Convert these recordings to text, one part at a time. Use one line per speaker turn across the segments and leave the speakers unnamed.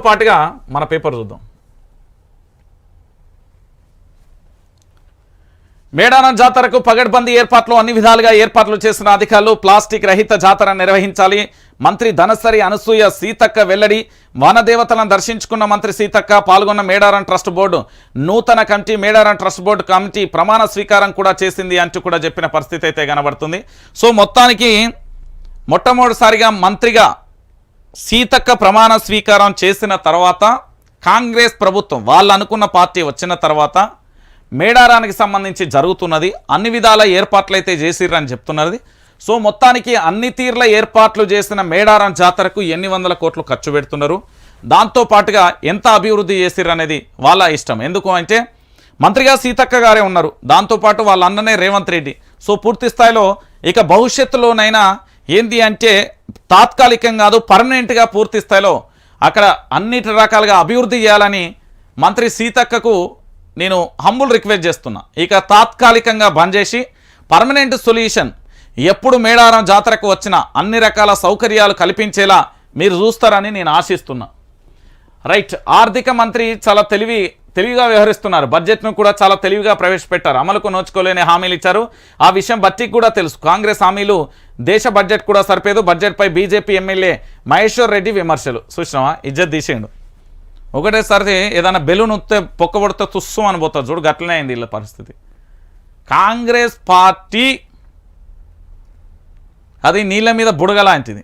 పాటుగా మన పేపర్ చూద్దాం. మేడారం జాతరకు పగడ్బందీ ఏర్పాట్లు అన్ని విధాలుగా ఏర్పాట్లు చేసిన అధికారులు ప్లాస్టిక్ రహిత జాతర నిర్వహించాలి. మంత్రి ధనసరి అనసూయ సీతక్క వెల్లడి వనదేవతలను దర్శించుకున్న మంత్రి సీతక్క పాల్గొన్న మేడారం ట్రస్ట్ బోర్డు నూతన committee Medaram trust board committee ప్రమాణ స్వీకారం కూడా చేసింది అంటూ కూడా చెప్పిన పరిస్థితి అయితే కనబడుతుంది. సో మొత్తానికి మొట్టమొదటిసారిగా మంత్రిగా సీతక్క ప్రమాణ స్వీకారం చేసిన తర్వాత కాంగ్రెస్ ప్రభుత్వం వాళ్ళు అనుకున్న పార్టీ వచ్చిన తర్వాత మేడారానికి సంబంధించి జరుగుతున్నది. అన్ని విధాల ఏర్పాట్లు అయితే చేసిర్రని చెప్తున్నది. సో మొత్తానికి అన్ని తీర్ల ఏర్పాట్లు చేసిన మేడారం జాతరకు ఎన్ని వందల కోట్లు ఖర్చు పెడుతున్నారు? దాంతో పాటుగా ఎంత అభివృద్ధి చేసిర్రు అనేది వాళ్ళ ఇష్టం. ఎందుకు అంటే మంత్రిగా సీతక్క గారే ఉన్నారు. దాంతోపాటు వాళ్ళ అన్ననే రేవంత్ రెడ్డి. సో పూర్తి స్థాయిలో ఇక భవిష్యత్తులోనైనా ఏంది అంటే తాత్కాలికం కాదు పర్మనెంట్గా పూర్తి స్థాయిలో అక్కడ అన్నిటి రకాలుగా అభివృద్ధి చేయాలని మంత్రి సీతక్కకు నేను హంబుల్ రిక్వెస్ట్ చేస్తున్నా. ఇక తాత్కాలికంగా బంద్ చేసి పర్మనెంట్ సొల్యూషన్ ఎప్పుడు మేడారం జాతరకు వచ్చినా అన్ని రకాల సౌకర్యాలు కల్పించేలా మీరు చూస్తారని నేను ఆశిస్తున్నా. రైట్ ఆర్థిక మంత్రి చాలా తెలివి తెలివిగా వ్యవహరిస్తున్నారు. బడ్జెట్ను కూడా చాలా తెలివిగా ప్రవేశపెట్టారు. అమలుకు నోచుకోలేని హామీలు ఇచ్చారు. ఆ విషయం బట్టికి కూడా తెలుసు. కాంగ్రెస్ హామీలు దేశ బడ్జెట్ కూడా సరిపోదు. బడ్జెట్పై బీజేపీ ఎమ్మెల్యే మహేశ్వర్ రెడ్డి విమర్శలు. చూసినావా? ఇజ్జత్ తీసేయండు ఒకటేసారి ఏదైనా బెలూన్ ఉత్తే పొక్కబడితే తుస్సు అని పోతుంది చూడు గట్లనే అయింది వీళ్ళ పరిస్థితి. కాంగ్రెస్ పార్టీ అది నీళ్ళ మీద బుడగ లాంటిది.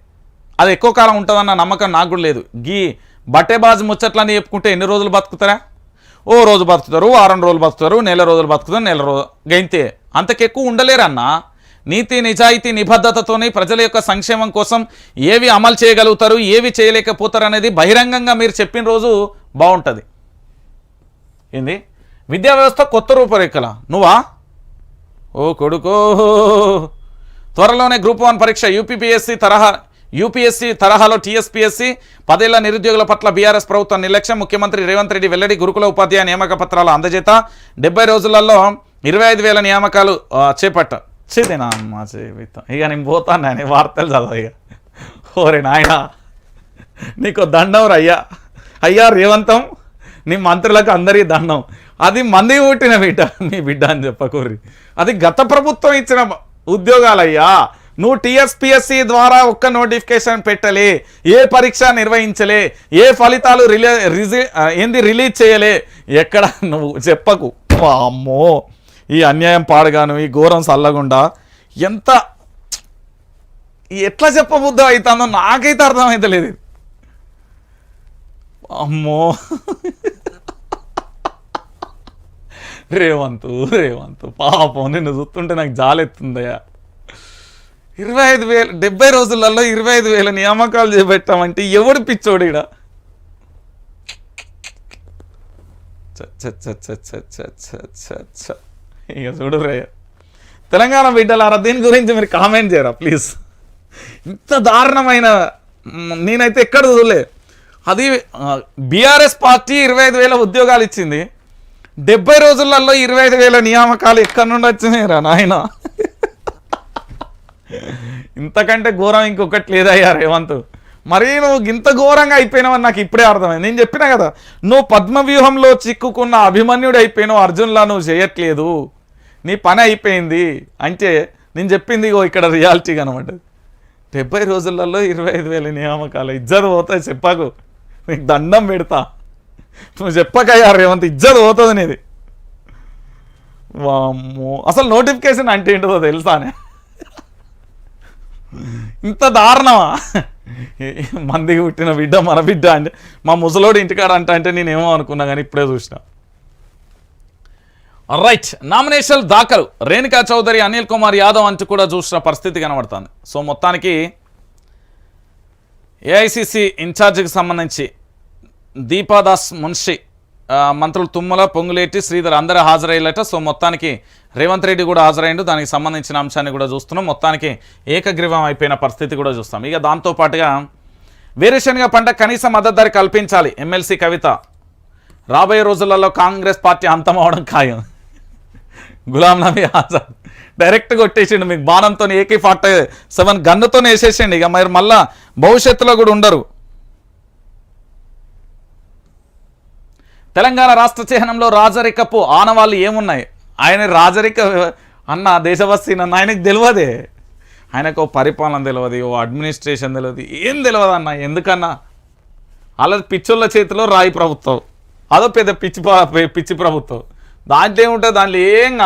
అది ఎక్కువ కాలం ఉంటుందన్న నమ్మకం నాకు కూడా లేదు. గీ బట్టేబాజ్ ముచ్చట్లని చెప్పుకుంటే ఎన్ని రోజులు బతుకుతారా? ఓ రోజు బతుకుతారు వారం రోజులు బతుకుతారు నెల రోజులు బతుకుతారు నెల రోజు గైంతే. అంతకెక్కువ ఉండలేరన్నా. నీతి నిజాయితీ నిబద్ధతతోనే ప్రజల యొక్క సంక్షేమం కోసం ఏవి అమలు చేయగలుగుతారు ఏవి చేయలేకపోతారు అనేది బహిరంగంగా మీరు చెప్పిన రోజు బాగుంటుంది. ఏంది? విద్యా వ్యవస్థ కొత్త రూపురేఖల. నువ్వా? ఓ కొడుకో. త్వరలోనే గ్రూప్ వన్ పరీక్ష యూపీపీఎస్సీ తరహా యూపీఎస్సీ తరహాలో టీఎస్పీఎస్సీ పదేళ్ళ నిరుద్యోగుల పట్ల బీఆర్ఎస్ ప్రభుత్వం నిర్లక్ష్యం. ముఖ్యమంత్రి రేవంత్ రెడ్డి వెల్లడి గురుకుల ఉపాధ్యాయ నియామక పత్రాల అందజేత. డెబ్బై రోజులలో ఇరవై ఐదు వేల నియామకాలు చేపట్ట. చేదేనా అమ్మ జీవితం. ఇక నేను పోతాను నేను వార్తలు చదవ ఇక. ఓరే నాయన నీకు దండం అయ్యా. అయ్యా రేవంతం నీ మంత్రులకు అందరికీ దండం. అది మంది పుట్టిన బిడ్డ నీ బిడ్డ అని చెప్పకూర్రి అది గత ప్రభుత్వం ఇచ్చిన ఉద్యోగాలయ్యా. నువ్వు టీఎస్పిఎస్సి ద్వారా ఒక్క నోటిఫికేషన్ పెట్టలే ఏ పరీక్ష నిర్వహించలే ఏ ఫలితాలు రిలే రిజి ఏంది రిలీజ్ చేయలే. ఎక్కడ నువ్వు చెప్పకు. అమ్మో ఈ అన్యాయం పాడగాను ఈ ఘోరం చల్లగుండా. ఎంత ఎట్లా చెప్పబుద్ధం అవుతుందో నాకైతే అర్థమైతలేదు ఇది. అమ్మో. రేవంతు రేవంతు పాపం నిన్ను చూస్తుంటే నాకు జాలెత్తుందయ్యా. ఇరవై ఐదు వేల డెబ్బై రోజులలో ఇరవై ఐదు వేల నియామకాలు చేపెట్టామంటే ఎవడు పిచ్చోడు ఇక్కడ ఇక చూడు రయ్య తెలంగాణ బిడ్డలారా దీని గురించి మీరు కామెంట్ చేయరా ప్లీజ్. ఇంత దారుణమైన నేనైతే ఎక్కడ చూడలే. అది బీఆర్ఎస్ పార్టీ ఇరవై ఐదు వేల ఉద్యోగాలు ఇచ్చింది. డెబ్బై రోజులలో ఇరవై ఐదు వేల నియామకాలు ఎక్కడి నుండి వచ్చినాయి రా నాయన? ఇంతకంటే ఘోరం ఇంకొకటి లేదయ్యా రేవంత్? మరీ నువ్వు ఇంత ఘోరంగా అయిపోయినావని నాకు ఇప్పుడే అర్థమైంది. నేను చెప్పినా కదా నువ్వు పద్మవ్యూహంలో చిక్కుకున్న అభిమన్యుడు అయిపోయినావు అర్జున్లా నువ్వు చేయట్లేదు. నీ పని అయిపోయింది. అంటే నేను చెప్పింది ఇగో ఇక్కడ రియాలిటీ అనమాట డెబ్బై రోజులలో ఇరవై ఐదు వేల నియామకాలు ఇజ్జత్ పోతుంది చెప్పకు. నీకు దండం పెడతా. నువ్వు చెప్పకయ్యా రేవంత్ ఇజ్జత్ పోతుంది నీది. వామ్మో. అసలు నోటిఫికేషన్ అంటే ఏంటో తెలుసానే? ఇంత దారుణమా? మందికి పుట్టిన బిడ్డ మన బిడ్డ అంటే మా ముసలోడు ఇంటికాడ అంట అంటే నేనేమో అనుకున్నా కానీ ఇప్పుడే చూసిన. రైట్ నామినేషన్ దాఖలు. రేణుకా చౌదరి అనిల్ కుమార్ యాదవ్ అంటూ కూడా చూసిన పరిస్థితి కనబడుతుంది. సో మొత్తానికి ఏఐసిసి ఇన్ఛార్జికి సంబంధించి దీపాదాస్ మున్షి మంత్రులు తుమ్మల పొంగులేటి శ్రీధర్ అందరూ హాజరయ్యేలట సో మొత్తానికి రేవంత్ రెడ్డి కూడా హాజరైండు దానికి సంబంధించిన అంశాన్ని కూడా చూస్తున్నాం. మొత్తానికి ఏకగ్రీవం అయిపోయిన పరిస్థితి కూడా చూస్తాం. ఇక దాంతోపాటుగా వేరుశనగ పంట కనీస మద్దతు ధర కల్పించాలి. ఎమ్మెల్సీ కవిత రాబోయే రోజులలో కాంగ్రెస్ పార్టీ అంతం అవడం ఖాయం. గులాం నబీ ఆజాద్ డైరెక్ట్ కొట్టేసిండు. మీకు బాణంతో ఏకే ఫార్టీ సెవెన్ గన్నుతో వేసేసిండు. ఇక మరి మళ్ళా భవిష్యత్తులో కూడా ఉండరు. తెలంగాణ రాష్ట్ర చిహ్నంలో రాజరికపు ఆనవాళ్ళు ఏమున్నాయి? ఆయన రాజరిక అన్న దేశవస్తి నన్ను ఆయనకు తెలియదే ఆయనకు ఓ పరిపాలన తెలియదు ఓ అడ్మినిస్ట్రేషన్ తెలియదు ఏం తెలియదు అన్న ఎందుకన్నా? అలా పిచ్చోళ్ళ చేతిలో రాయి ప్రభుత్వం. అదో పెద్ద పిచ్చి పిచ్చి ప్రభుత్వం. దాంట్లో ఏముంటుంది? దాంట్లో ఏం